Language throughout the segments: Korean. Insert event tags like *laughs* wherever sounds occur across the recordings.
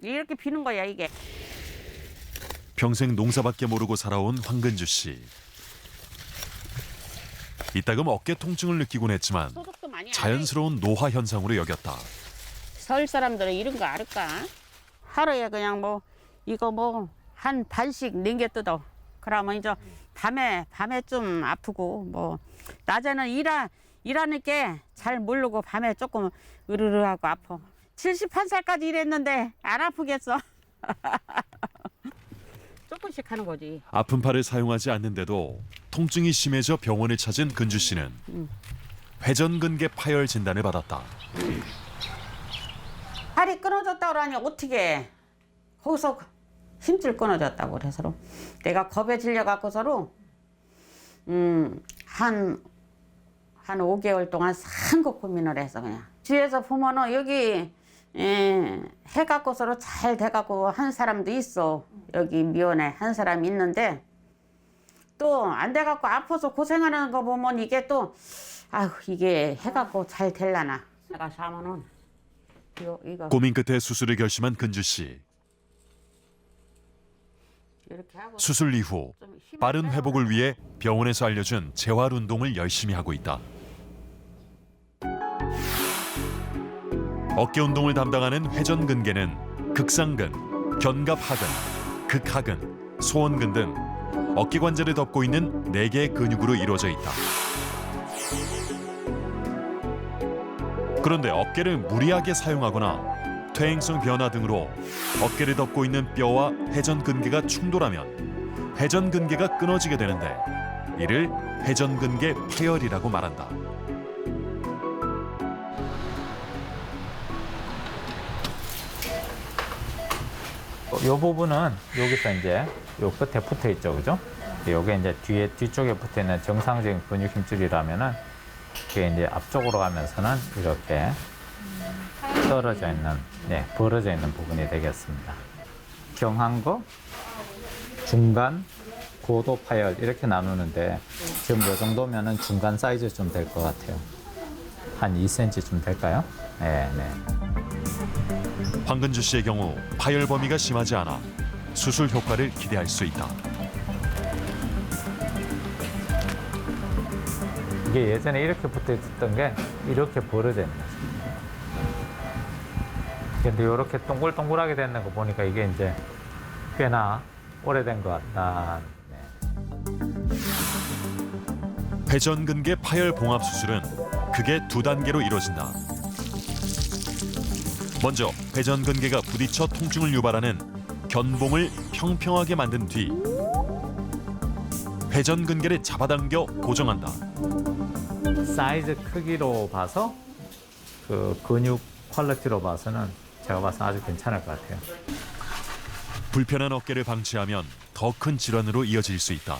이렇게 비는 거야 이게. 평생 농사밖에 모르고 살아온 황근주 씨. 이따금 어깨 통증을 느끼곤 했지만 많이 안. 자연스러운 노화 현상으로 여겼다. 서울 사람들은 이런 거 알을까? 하루에 그냥 뭐 이거 뭐 한 반씩 냉겨 뜯어. 그러면 이제 밤에 밤에 좀 아프고 뭐 낮에는 일하 일하는 게 잘 모르고 밤에 조금 으르르하고 아파. 71살까지 일했는데 안 아프겠어. *laughs* 조금씩 하는 거지. 아픈 팔을 사용하지 않는데도 통증이 심해져 병원을 찾은 근주 씨는 회전근개 파열 진단을 받았다. 팔이 끊어졌다 그러니 어떻게 거기서 힘줄 끊어졌다고 그래서 내가 겁에 질려 갖고서로 음한한 5개월 동안 상고 고민을 해서 그냥 뒤에서 보면은 여기 에, 해 갖고 서로 잘 돼갖고 한 사람도 있어. 여기 미원에 한 사람 있는데 또 안 돼갖고 아파서 고생하는 거 보면 이게 또 아휴 이게 해갖고 잘 될라나. 내가 사면은 이거 이거. 고민 끝에 수술을 결심한 근주 씨. 이렇게 하고 수술 이후 좀 힘을 빠른 빼고 회복을 위해 병원에서 알려준 재활 운동을 열심히 하고 있다. 어깨 운동을 담당하는 회전근개는 극상근, 견갑하근, 극하근, 소원근 등 어깨 관절을 덮고 있는 네 개의 근육으로 이루어져 있다. 그런데 어깨를 무리하게 사용하거나 퇴행성 변화 등으로 어깨를 덮고 있는 뼈와 회전근개가 충돌하면 회전근개가 끊어지게 되는데 이를 회전근개 파열이라고 말한다. 이 부분은 여기서 이제 요 끝에 붙어 있죠, 그죠? 요게 이제 뒤에 뒤쪽에 붙어 있는 정상적인 근육 힘줄이라면은 그게 이제 앞쪽으로 가면서는 이렇게 떨어져 있는, 네, 벌어져 있는 부분이 되겠습니다. 경한 거, 중간, 고도 파열 이렇게 나누는데 지금 요 정도면은 중간 사이즈 좀 될 것 같아요. 한 2cm쯤 될까요? 네, 네. 황근주 씨의 경우 파열 범위가 심하지 않아 수술 효과를 기대할 수 있다. 이게 예전에 이렇게 붙어 있었던 게 이렇게 벌어져 있는 거죠. 근데 이렇게 동글동글하게 되는 거 보니까 이게 이제 꽤나 오래된 것 같다. 네. 회전근개 파열 봉합 수술은 크게 두 단계로 이루어진다. 먼저 회전근개가 부딪혀 통증을 유발하는 견봉을 평평하게 만든 뒤 회전근개를 잡아당겨 고정한다. 사이즈 크기로 봐서 그 근육 퀄리티로 봐서는 제가 봐서 아주 괜찮을 것 같아요. 불편한 어깨를 방치하면 더 큰 질환으로 이어질 수 있다.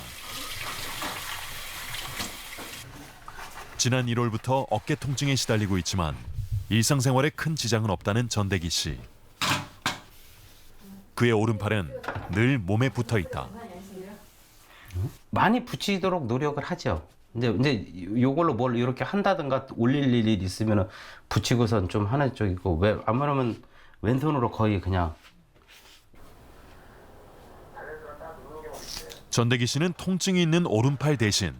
지난 1월부터 어깨 통증에 시달리고 있지만 일상생활에 큰 지장은 없다는 전대기 씨. 그의 오른팔은 늘 몸에 붙어 있다. 많이 붙이도록 노력을 하죠. 이제 이제 요걸로 뭘 이렇게 한다든가 올릴 일이 있으면 붙이고선 좀 하는 쪽이고 왜 아무러면 왼손으로 거의 그냥 전대기 씨는 통증이 있는 오른팔 대신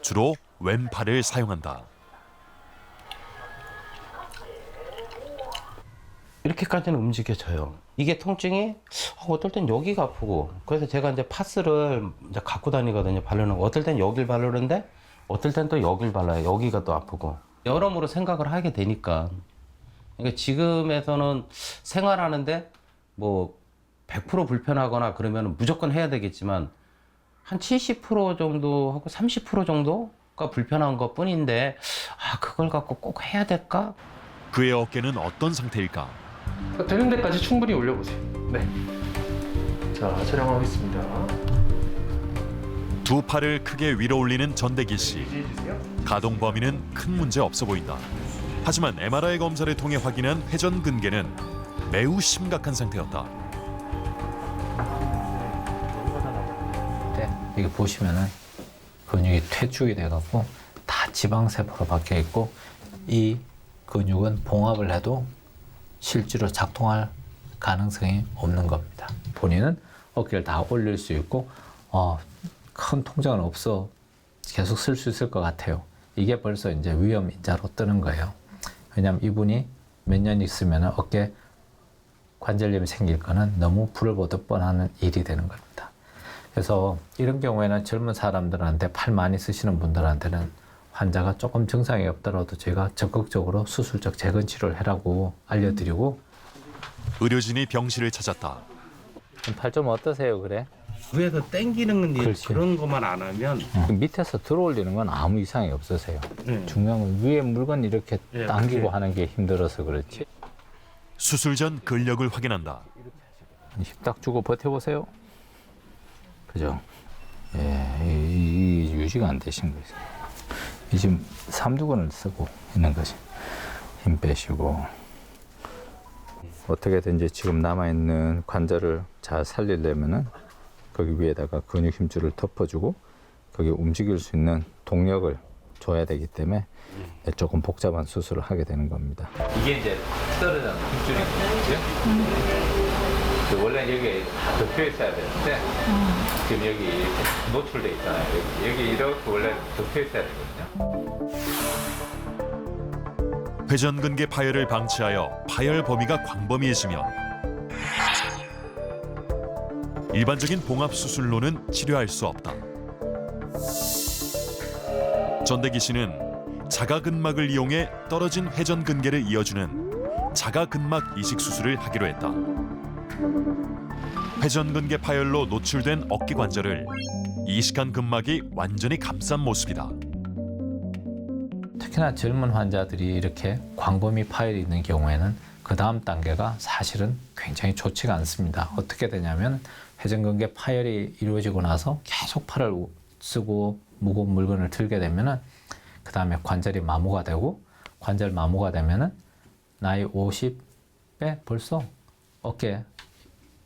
주로 왼팔을 사용한다. 이렇게까지는 움직여져요. 이게 통증이 어, 어떨 땐 여기가 아프고 그래서 제가 이제 파스를 이제 갖고 다니거든요. 바르는 거. 어떨 땐 여길 바르는데 어떨 땐 또 여길 발라요. 여기가 또 아프고 여러모로 생각을 하게 되니까 그러니까 지금에서는 생활하는데 뭐 100% 불편하거나 그러면 무조건 해야 되겠지만 한 70% 정도 하고 30% 정도가 불편한 것 뿐인데 아 그걸 갖고 꼭 해야 될까? 그의 어깨는 어떤 상태일까? 되는 데까지 충분히 올려보세요. 네. 자, 촬영하겠습니다. 두 팔을 크게 위로 올리는 전대기 씨. 유지해주세요. 가동 범위는 큰 문제 없어 보인다. 하지만 MRI 검사를 통해 확인한 회전 근개는 매우 심각한 상태였다. 네, 이게 보시면은 근육이 퇴축이 돼갖고 다 지방세포로 바뀌어 있고 이 근육은 봉합을 해도 실제로 작동할 가능성이 없는 겁니다. 본인은 어깨를 다 올릴 수 있고 어, 큰 통증은 없어 계속 쓸 수 있을 것 같아요. 이게 벌써 이제 위험 인자로 뜨는 거예요. 왜냐하면 이분이 몇 년 있으면 어깨 관절염이 생길 거는 너무 불을 보듯 뻔한 일이 되는 겁니다. 그래서 이런 경우에는 젊은 사람들한테 팔 많이 쓰시는 분들한테는 환자가 조금 증상이 없더라도 제가 적극적으로 수술적 재건 치료를 해라고 알려드리고 의료진이 병실을 찾았다. 팔 좀 어떠세요 그래? 위에서 땡기는 일 그렇지. 그런 것만 안 하면 그 밑에서 들어올리는 건 아무 이상이 없으세요. 네. 중요한 건 위에 물건 이렇게 예, 당기고 그렇게. 하는 게 힘들어서 그렇지. 수술 전 근력을 확인한다. 힘딱 주고 버텨보세요. 그죠? 예, 이, 이 유지가 안 되신. 이 지금 삼두근을 쓰고 있는 거지. 힘 빼시고. 어떻게든지 지금 남아있는 관절을 잘 살리려면은 거기 위에다가 근육 힘줄을 덮어주고 거기 움직일 수 있는 동력을 줘야 되기 때문에 조금 복잡한 수술을 하게 되는 겁니다. 이게 이제 떨어지는 힘줄인 거죠? 원래 여기 덮여 있어야 되는데 지금 여기 노출돼 있잖아요. 여기, 여기 이렇게 원래 덮여 있어야 되거든요. 회전근개 파열을 방치하여 파열 범위가 광범위해지면 일반적인 봉합 수술로는 치료할 수 없다. 전대기 씨는 자가근막을 이용해 떨어진 회전근개를 이어주는 자가근막 이식 수술을 하기로 했다. 회전근개 파열로 노출된 어깨 관절을 이식한 근막이 완전히 감싼 모습이다. 특히나 젊은 환자들이 이렇게 광범위 파열이 있는 경우에는 그 다음 단계가 사실은 굉장히 좋지가 않습니다. 어떻게 되냐면 회전근개 파열이 이루어지고 나서 계속 팔을 우- 쓰고 무거운 물건을 들게 되면은 그 다음에 관절이 마모가 되고 관절 마모가 되면은 나이 50에 벌써 어깨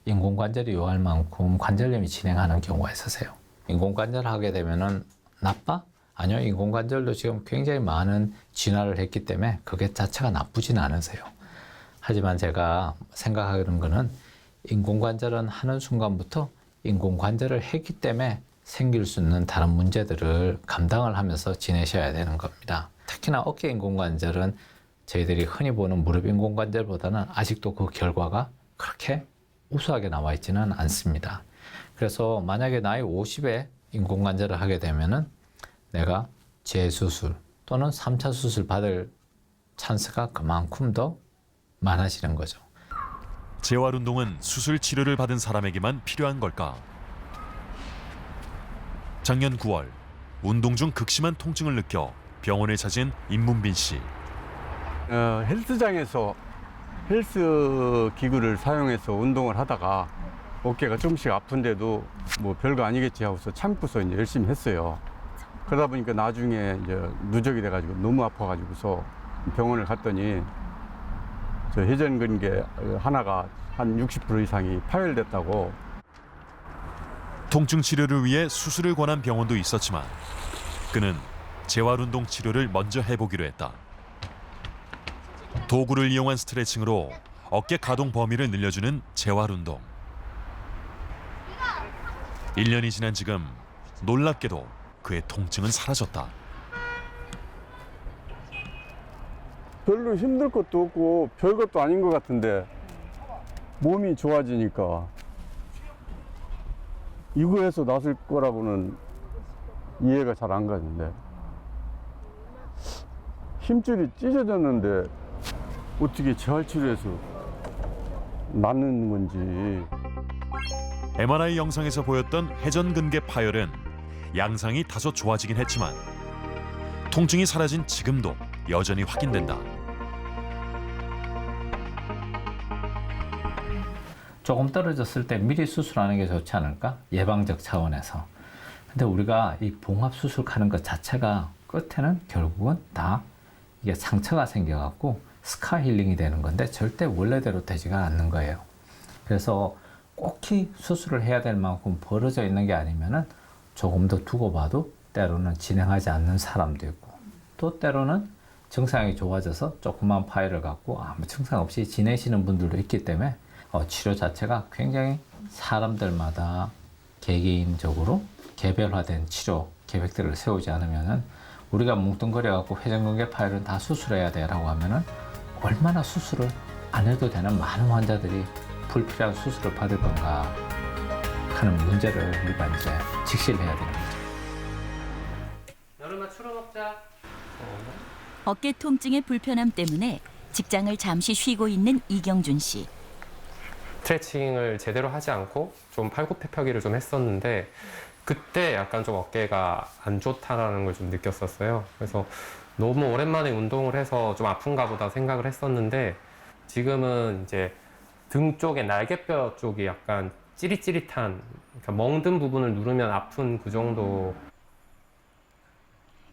인공관절이 요할 만큼 관절염이 진행하는 경우가 있으세요. 인공관절 하게 되면은 나빠? 아니요, 인공관절도 지금 굉장히 많은 진화를 했기 때문에 그게 자체가 나쁘진 않으세요. 하지만 제가 생각하는 거는 인공관절은 하는 순간부터 인공관절을 했기 때문에 생길 수 있는 다른 문제들을 감당을 하면서 지내셔야 되는 겁니다. 특히나 어깨 인공관절은 저희들이 흔히 보는 무릎 인공관절보다는 아직도 그 결과가 그렇게 우수하게 나와 있지는 않습니다. 그래서 만약에 나이 50에 인공관절을 하게 되면은 내가 재수술 또는 3차 수술 받을 찬스가 그만큼 더 많아지는 거죠. 재활 운동은 수술 치료를 받은 사람에게만 필요한 걸까? 작년 9월 운동 중 극심한 통증을 느껴 병원을 찾은 임문빈 씨. 어, 헬스장에서 헬스 기구를 사용해서 운동을 하다가 어깨가 조금씩 아픈데도 뭐 별거 아니겠지 하고서 참고서 이제 열심히 했어요. 그러다 보니까 나중에 이제 누적이 돼가지고 너무 아파가지고서 병원을 갔더니 저 회전근개 하나가 한 60% 이상이 파열됐다고 통증 치료를 위해 수술을 권한 병원도 있었지만 그는 재활 운동 치료를 먼저 해보기로 했다. 도구를 이용한 스트레칭으로 어깨 가동 범위를 늘려주는 재활 운동. 1년이 지난 지금 놀랍게도 그의 통증은 사라졌다. 별로 힘들 것도 없고 별 것도 아닌 것 같은데 몸이 좋아지니까 이거에서 났을 거라고는 이해가 잘 안 가는데 힘줄이 찢어졌는데 어떻게 재활치료해서 낫는 건지 MRI 영상에서 보였던 회전근개 파열은 양상이 다소 좋아지긴 했지만 통증이 사라진 지금도 여전히 확인된다. 조금 떨어졌을 때 미리 수술하는 게 좋지 않을까? 예방적 차원에서. 근데 우리가 이 봉합 수술하는 것 자체가 끝에는 결국은 다 이게 상처가 생겨갖고 스카 힐링이 되는 건데 절대 원래대로 되지가 않는 거예요. 그래서 꼭히 수술을 해야 될 만큼 벌어져 있는 게 아니면은 조금 더 두고 봐도 때로는 진행하지 않는 사람도 있고 또 때로는 증상이 좋아져서 조그만 파열을 갖고 아무 증상 없이 지내시는 분들도 있기 때문에 어, 치료 자체가 굉장히 사람들마다 개개인적으로 개별화된 치료 계획들을 세우지 않으면은 우리가 뭉뚱거려 갖고 회전근개 파열은 다 수술해야 돼라고 하면은 얼마나 수술을 안 해도 되는 많은 환자들이 불필요한 수술을 받을 건가 하는 문제를 우리가 이제 직시해야 되는 거죠. 여름아 추러 먹자. 어깨 통증의 불편함 때문에 직장을 잠시 쉬고 있는 이경준 씨. 스트레칭을 제대로 하지 않고 좀 팔굽혀펴기를 좀 했었는데 그때 약간 좀 어깨가 안 좋다라는 걸 좀 느꼈었어요. 그래서 너무 오랜만에 운동을 해서 좀 아픈가 보다 생각을 했었는데 지금은 이제 등 쪽에 날개뼈 쪽이 약간 찌릿찌릿한 그러니까 멍든 부분을 누르면 아픈 그 정도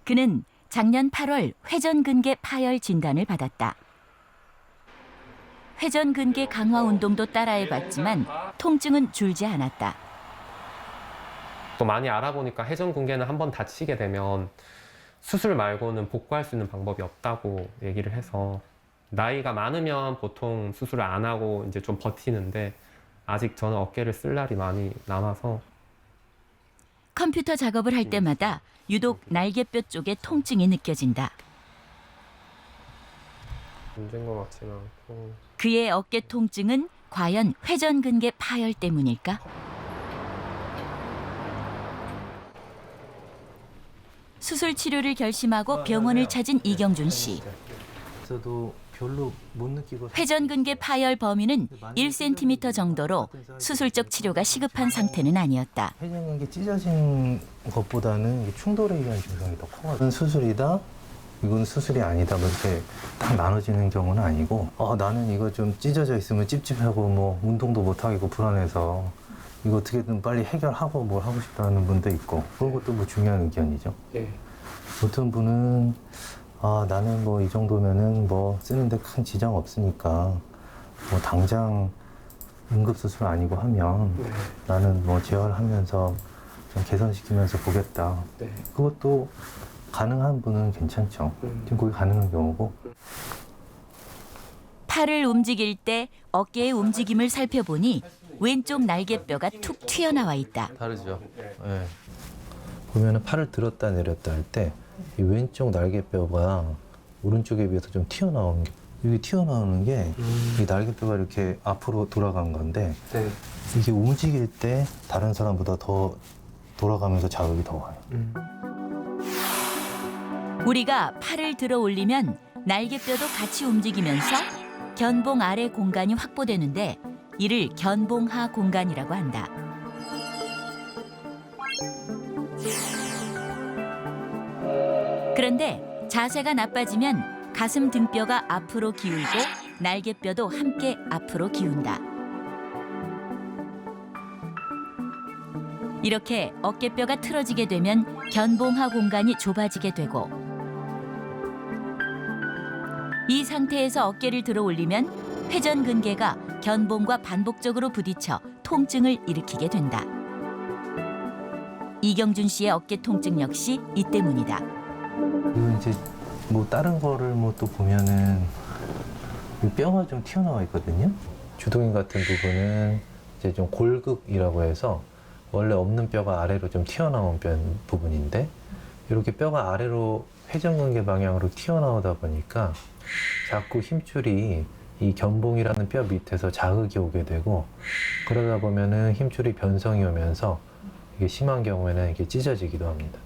그는 작년 8월 회전근개 파열 진단을 받았다. 회전근개 강화 운동도 따라해봤지만 통증은 줄지 않았다. 또 많이 알아보니까 회전근개는 한번 다치게 되면 수술 말고는 복구할 수 있는 방법이 없다고 얘기를 해서 나이가 많으면 보통 수술을 안 하고 이제 좀 버티는데 아직 저는 어깨를 쓸 날이 많이 남아서 컴퓨터 작업을 할 때마다 유독 날개뼈 쪽에 통증이 느껴진다. 문제인 것 같지는 않고 그의 어깨 통증은 과연 회전근개 파열 때문일까? 수술 치료를 결심하고 병원을 찾은 이경준 씨. 저도 별로 못 느끼고 회전근개 파열 범위는 1cm 정도로 수술적 치료가 시급한 상태는 아니었다. 회전근개 찢어진 것보다는 이게 충돌에 의한 증상이 더 커가지고 이건 수술이다 이건 수술이 아니다 뭐 이렇게 딱 나눠지는 경우는 아니고 어, 나는 이거 좀 찢어져 있으면 찝찝하고 뭐 운동도 못 하겠고 불안해서 이거 어떻게든 빨리 해결하고 뭘 하고 싶다는 분도 있고 그런 것도 뭐 중요한 의견이죠. 예. 어떤 분은 아 나는 뭐 이 정도면은 뭐 쓰는데 큰 지장 없으니까 뭐 당장 응급수술 아니고 하면 네. 나는 뭐 재활하면서 좀 개선시키면서 보겠다. 네. 그것도 가능한 분은 괜찮죠. 음. 지금 그게 가능한 경우고 팔을 움직일 때 어깨의 움직임을 살펴보니 왼쪽 날개뼈가 툭 튀어나와 있다. 다르죠. 예. 보면은 팔을 들었다 내렸다 할 때 이 왼쪽 날개뼈가 오른쪽에 비해서 좀 튀어나오는 게 여기 튀어나오는 게 이 날개뼈가 이렇게 앞으로 돌아간 건데 네. 이게 움직일 때 다른 사람보다 더 돌아가면서 자극이 더 와요. 음. 우리가 팔을 들어 올리면 날개뼈도 같이 움직이면서 견봉 아래 공간이 확보되는데 이를 견봉하 공간이라고 한다. 그런데 자세가 나빠지면 가슴 등뼈가 앞으로 기울고 날개뼈도 함께 앞으로 기운다. 이렇게 어깨뼈가 틀어지게 되면 견봉하 공간이 좁아지게 되고 이 상태에서 어깨를 들어 올리면 회전근개가 견봉과 반복적으로 부딪혀 통증을 일으키게 된다. 이경준 씨의 어깨 통증 역시 이 때문이다. 이제 뭐 다른 거를 뭐 또 보면은 이 뼈가 좀 튀어나와 있거든요. 주동인 같은 부분은 이제 좀 골극이라고 해서 원래 없는 뼈가 아래로 좀 튀어나온 뼈 부분인데 이렇게 뼈가 아래로 회전근개 방향으로 튀어나오다 보니까 자꾸 힘줄이 이 견봉이라는 뼈 밑에서 자극이 오게 되고 그러다 보면은 힘줄이 변성이 오면서 이게 심한 경우에는 이게 찢어지기도 합니다.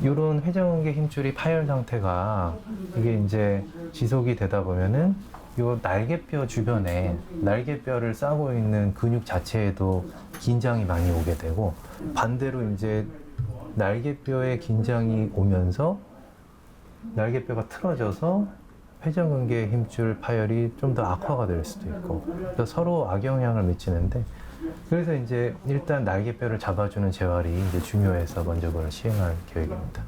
이런 회전근개 힘줄이 파열 상태가 이게 이제 지속이 되다 보면은 요 날개뼈 주변에 날개뼈를 싸고 있는 근육 자체에도 긴장이 많이 오게 되고 반대로 이제 날개뼈에 긴장이 오면서 날개뼈가 틀어져서 회전근개 힘줄 파열이 좀 더 악화가 될 수도 있고 그래서 서로 악영향을 미치는데 그래서 이제 일단 날개뼈를 잡아주는 재활이 이제 중요해서 먼저 그걸 시행할 계획입니다.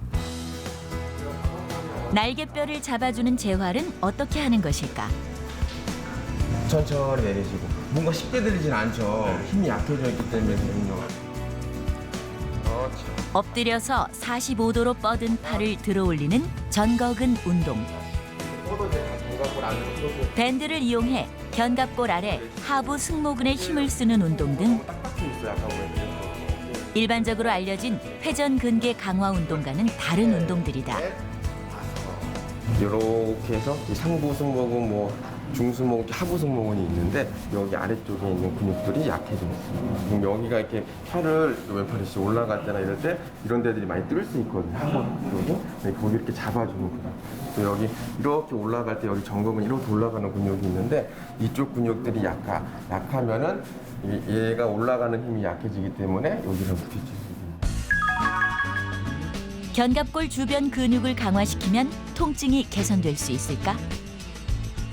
날개뼈를 잡아주는 재활은 어떻게 하는 것일까? 천천히 내리시고 뭔가 쉽게 들리진 않죠 힘이 약해져 있기 때문에 그런요 그렇죠 엎드려서 45도로 뻗은 팔을 들어 올리는 전거근 운동. 밴드를 이용해 견갑골 아래 하부 승모근에 힘을 쓰는 운동 등 일반적으로 알려진 회전 근개 강화 운동과는 다른 운동들이다. 이렇게 해서 이 상부 승모근, 뭐 중승모근, 하부 승모근이 있는데 여기 아래쪽에 있는 근육들이 약해져 있습니다. 여기가 이렇게 팔을 왼팔이 씩 올라갈 때나 이럴 때 이런 데들이 많이 뜰 수 있거든요. 한번 그리고 거기 이렇게 잡아주는 거다. 또 여기 이렇게 올라갈 때 여기 정극은 이렇게 올라가는 근육이 있는데 이쪽 근육들이 약하 약하면은 이- 얘가 올라가는 힘이 약해지기 때문에 여기를 됩니다. 견갑골 주변 근육을 강화시키면 통증이 개선될 수 있을까?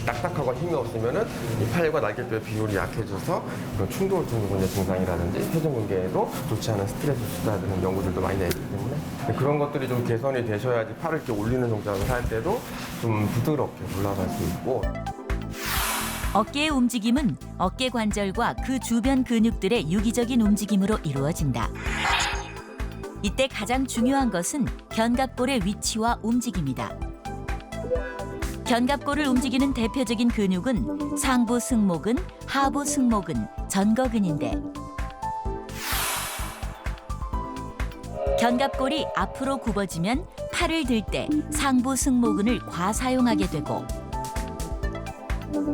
딱딱하고 힘이 없으면은 이 팔과 날개뼈의 비율이 약해져서 그런 충돌 증후군의 증상이라든지 회전근개에도 좋지 않은 스트레스 수다라는 연구들도 많이 내기 때문에 근데 그런 것들이 좀 개선이 되셔야지 팔을 이렇게 올리는 동작을 할 때도 좀 부드럽게 올라갈 수 있고 어깨의 움직임은 어깨 관절과 그 주변 근육들의 유기적인 움직임으로 이루어진다. 이때 가장 중요한 것은 견갑골의 위치와 움직임이다. 견갑골을 움직이는 대표적인 근육은 상부 승모근, 하부 승모근, 전거근인데 견갑골이 앞으로 굽어지면 팔을 들 때 상부 승모근을 과사용하게 되고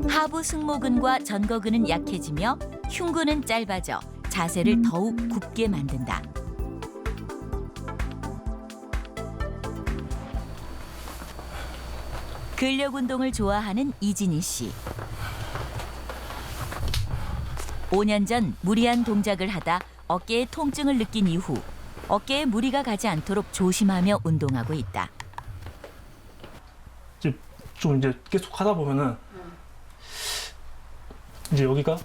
하부 승모근과 전거근은 약해지며 흉근은 짧아져 자세를 더욱 굽게 만든다. 근력 운동을 좋아하는 이진희 씨. 5년 전 무리한 동작을 하다 어깨에 통증을 느낀 이후 어깨에 무리가 가지 않도록 조심하며 운동하고 있다. 이제 좀 이제 계속 하다 보면은 이제 여기가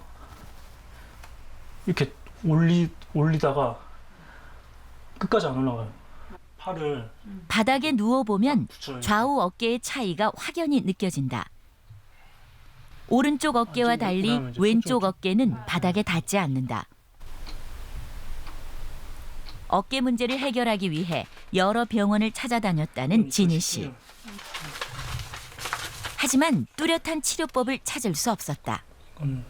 이렇게 올리 올리다가 끝까지 안 올라가요. 팔을 바닥에 누워 보면 붙여요. 좌우 어깨의 차이가 확연히 느껴진다. 오른쪽 어깨와 달리 그다음에 이제 왼쪽. 어깨는 바닥에 닿지 않는다. 어깨 문제를 해결하기 위해 여러 병원을 찾아다녔다는 진희 씨. 하지만 뚜렷한 치료법을 찾을 수 없었다. 음.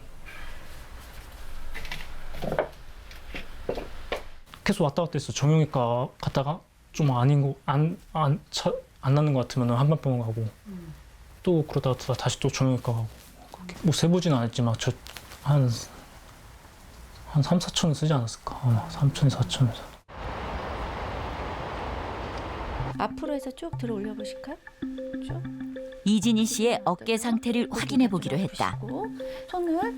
계속 왔다 갔다 했어. 정형외과 갔다가 좀 아닌 거안안안 낫는 것 같으면 한방병원 가고 또 그러다가 또 다시 또 정형외과 가고 그렇게 뭐 세보진 않았지만 저한한 3, 4천 쓰지 않았을까? 아마 3천, 4천. 앞으로 해서 쭉 들어 올려 보실까요? 쭉. 이진희 씨의 어깨 상태를 확인해 보기로 했다. 손을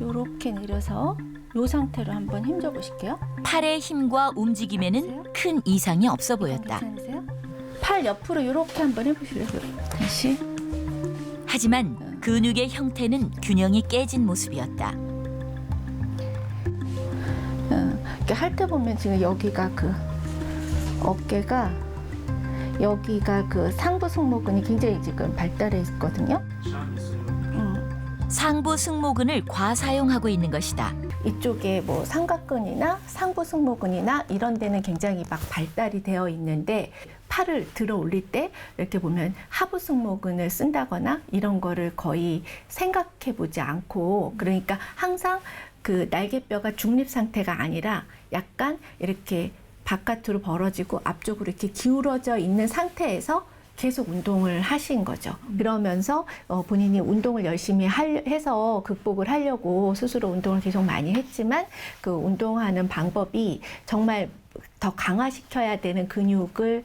이렇게 내려서 이 상태로 한번 힘줘 보실게요. 팔의 힘과 움직임에는 큰 이상이 없어 보였다. 괜찮으세요? 팔 옆으로 이렇게 한번 해보실래요? 다시. 하지만 근육의 형태는 균형이 깨진 모습이었다. 이렇게 할 때 보면 지금 여기가 그 어깨가 여기가 그 상부 승모근이 굉장히 지금 발달해 있거든요. 음. 상부 승모근을 과사용하고 있는 것이다. 이쪽에 뭐 삼각근이나 상부 승모근이나 이런 데는 굉장히 막 발달이 되어 있는데 팔을 들어 올릴 때 이렇게 보면 하부 승모근을 쓴다거나 이런 거를 거의 생각해 보지 않고 그러니까 항상 그 날개뼈가 중립 상태가 아니라 약간 이렇게 바깥으로 벌어지고 앞쪽으로 이렇게 기울어져 있는 상태에서 계속 운동을 하신 거죠. 그러면서 어, 본인이 운동을 열심히 할- 해서 극복을 하려고 스스로 운동을 계속 많이 했지만 그 운동하는 방법이 정말 더 강화시켜야 되는 근육을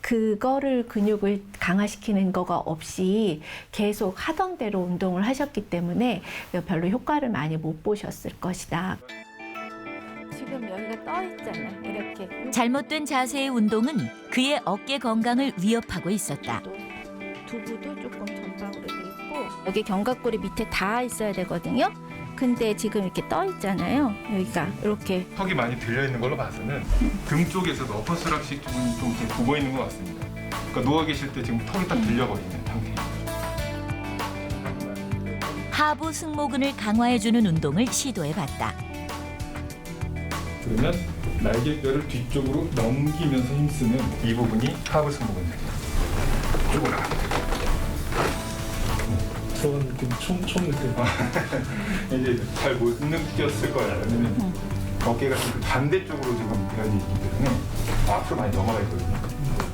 그거를 근육을 강화시키는 거가 없이 계속 하던 대로 운동을 하셨기 때문에 별로 효과를 많이 못 보셨을 것이다. 지금 여기가 떠 있잖아요. 이렇게 잘못된 자세의 운동은 그의 어깨 건강을 위협하고 있었다. 두부도 조금 전방으로 돼 있고 여기 견갑골이 밑에 닿아 있어야 되거든요. 근데 지금 이렇게 떠 있잖아요. 여기가 이렇게 턱이 많이 들려 있는 걸로 봐서는 등 쪽에서도 어퍼스락식 부분이 좀 이렇게 보고 있는 것 같습니다. 그러니까 누워 계실 때 지금 턱이 딱 들려버리는 상태예요. 하부 승모근을 강화해주는 운동을 시도해봤다. 그러면 날개뼈를 뒤쪽으로 넘기면서 힘쓰는 이 부분이 하부 승모근입니다. 쭉 올라갑니다. 들어간 느낌 처음 느껴. 이제 잘 못 느꼈을 거예요. 왜냐면 어깨가 지금 반대쪽으로 지금 되어 있기 때문에 앞으로 많이 넘어가 있거든요.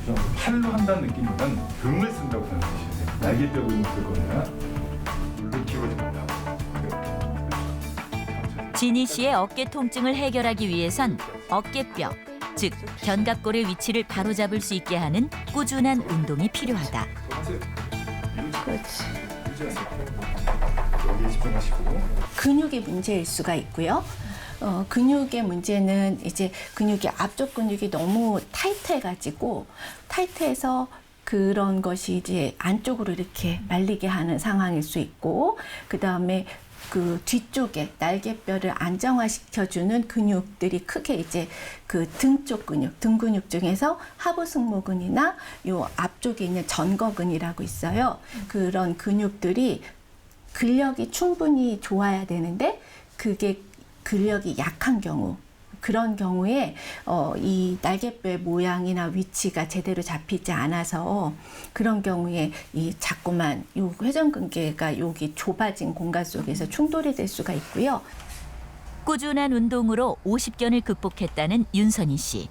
좀 팔로 한다는 느낌보다는 등을 쓴다고 생각하시면 돼요. 날개뼈 근육 쓸 거냐, 물로 된다. 지니 씨의 어깨 통증을 해결하기 위해선 어깨뼈, 즉 견갑골의 위치를 바로잡을 수 있게 하는 꾸준한 운동이 필요하다. 그렇지. 근육의 문제일 수가 있고요. 어, 근육의 문제는 이제 근육이 앞쪽 근육이 너무 타이트해가지고 타이트해서 그런 것이 이제 안쪽으로 이렇게 말리게 하는 상황일 수 있고 그 다음에 그 뒤쪽에 날개뼈를 안정화시켜주는 근육들이 크게 이제 그 등 쪽 근육, 등 근육 중에서 하부 승모근이나 요 앞쪽에 있는 전거근이라고 있어요. 그런 근육들이 근력이 충분히 좋아야 되는데 그게 근력이 약한 경우 그런 경우에 어, 이 날개뼈의 모양이나 위치가 제대로 잡히지 않아서 그런 경우에 이 자꾸만 요 회전근개가 여기 좁아진 공간 속에서 충돌이 될 수가 있고요. 꾸준한 운동으로 50견을 극복했다는 윤선희 씨.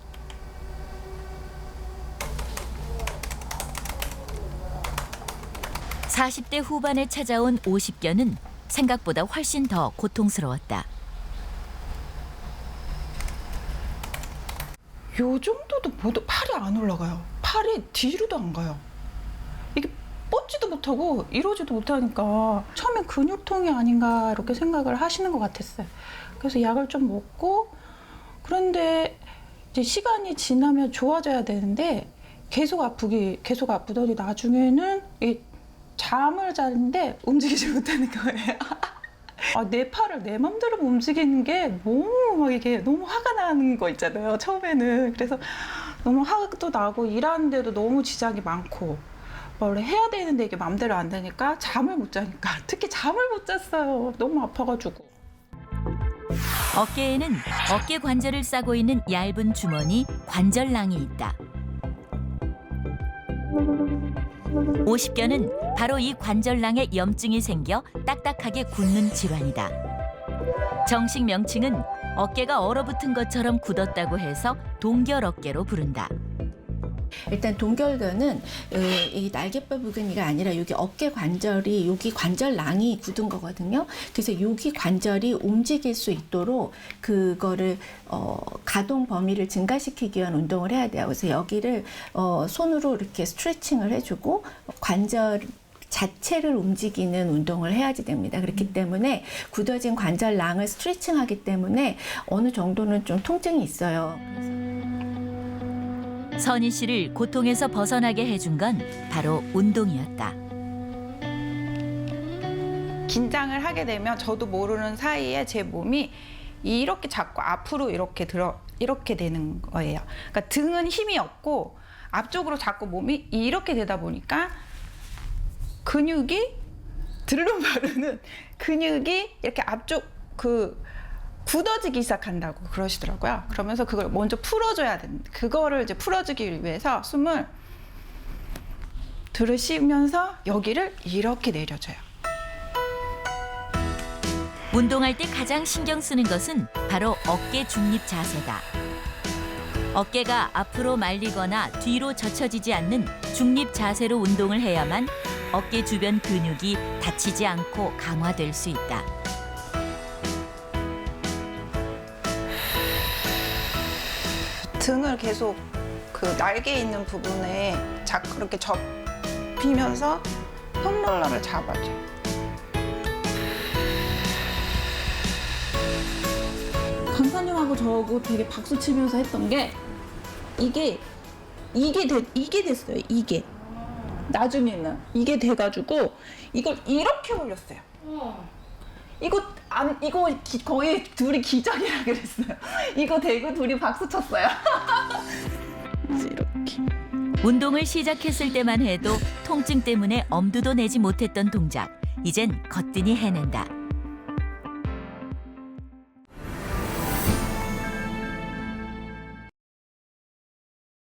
사십 대 후반에 찾아온 50견은 생각보다 훨씬 더 고통스러웠다. 요 정도도 못, 팔이 안 올라가요. 팔이 뒤로도 안 가요. 이게 뻗지도 못하고 이러지도 못하니까 처음엔 근육통이 아닌가 이렇게 생각을 하시는 것 같았어요. 그래서 약을 좀 먹고 그런데 이제 시간이 지나면 좋아져야 되는데 계속 아프기 계속 아프더니 나중에는 이 잠을 자는데 움직이지 못하는 거예요. *laughs* 아, 내 팔을 내 맘대로 움직이는 게 너무 막 이게 너무 화가 나는 거 있잖아요. 처음에는 그래서 너무 화도 나고 일하는데도 너무 지장이 많고 원래 해야 되는데 이게 맘대로 안 되니까 잠을 못 자니까 *laughs* 특히 잠을 못 잤어요. 너무 아파가지고. 어깨에는 어깨 관절을 싸고 있는 얇은 주머니 관절낭이 있다. 50견은 바로 이 관절낭에 염증이 생겨 딱딱하게 굳는 질환이다. 정식 명칭은 어깨가 얼어붙은 것처럼 굳었다고 해서 동결 어깨로 부른다. 일단 동결근은 어, 이 날개뼈 부근이가 아니라 여기 어깨 관절이 여기 관절낭이 굳은 거거든요. 그래서 여기 관절이 움직일 수 있도록 그거를 어, 가동 범위를 증가시키기 위한 운동을 해야 돼요. 그래서 여기를 어, 손으로 이렇게 스트레칭을 해주고 관절 자체를 움직이는 운동을 해야지 됩니다. 그렇기 때문에 굳어진 관절낭을 스트레칭하기 때문에 어느 정도는 좀 통증이 있어요. 선희 씨를 고통에서 벗어나게 해준 건 바로 운동이었다. 긴장을 하게 되면 저도 모르는 사이에 제 몸이 이렇게 자꾸 앞으로 이렇게 들어 이렇게 되는 거예요. 그러니까 등은 힘이 없고 앞쪽으로 자꾸 몸이 이렇게 되다 보니까 근육이 바로는 근육이 이렇게 앞쪽 그 굳어지기 시작한다고 그러시더라고요. 그러면서 그걸 먼저 풀어줘야 되는데 그거를 이제 풀어주기 위해서 숨을 들으시면서 여기를 이렇게 내려줘요. 운동할 때 가장 신경 쓰는 것은 바로 어깨 중립 자세다. 어깨가 앞으로 말리거나 뒤로 젖혀지지 않는 중립 자세로 운동을 해야만 어깨 주변 근육이 다치지 않고 강화될 수 있다. 등을 계속 그 날개 있는 부분에 자꾸 이렇게 접히면서 홈롤러를 잡아줘요. 강사님하고 저하고 되게 박수 치면서 했던 게 이게 이게 돼, 이게 됐어요. 이게 나중에는 이게 돼가지고 이걸 이렇게 올렸어요. 이거 안 이거 기- 거의 둘이 기적이라 그랬어요. *laughs* 이거 대고 둘이 박수 쳤어요. *laughs* 이렇게. 운동을 시작했을 때만 해도 통증 때문에 엄두도 내지 못했던 동작. 이젠 거뜬히 해낸다.